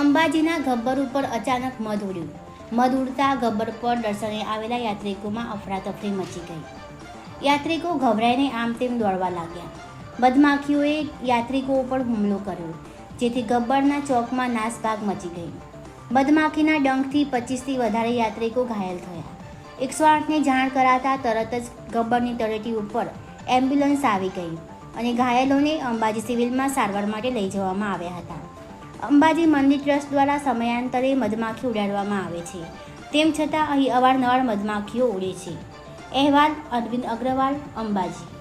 અંબાજીના ગબ્બર ઉપર અચાનક મધ ઉડ્યું. મધ ઉડતા ગબ્બર પર દર્શને આવેલા યાત્રિકોમાં અફરાતફરી મચી ગઈ. યાત્રિકો ગભરાઈને આમ તેમ દોડવા લાગ્યા. બદમાખીઓએ યાત્રિકો ઉપર હુમલો કર્યો, જેથી ગબ્બરના ચોકમાં નાસભાગ મચી ગઈ. બદમાખીના ડંખથી પચીસથી વધારે યાત્રિકો ઘાયલ થયા. એકસો આઠને જાણ કરાતા તરત જ ગબ્બરની તળેટી ઉપર એમ્બ્યુલન્સ આવી ગઈ અને ઘાયલોને અંબાજી સિવિલમાં સારવાર માટે લઈ જવામાં આવ્યા હતા. અંબાજી મંદિર ટ્રસ્ટ દ્વારા સમયાંતરે મધમાખી ઉડાડવામાં આવે છે. તેમ છતાં અહીં અવારનવાર મધમાખીઓ ઉડે છે. અહેવાલ અરવિંદ અગ્રવાલ, અંબાજી.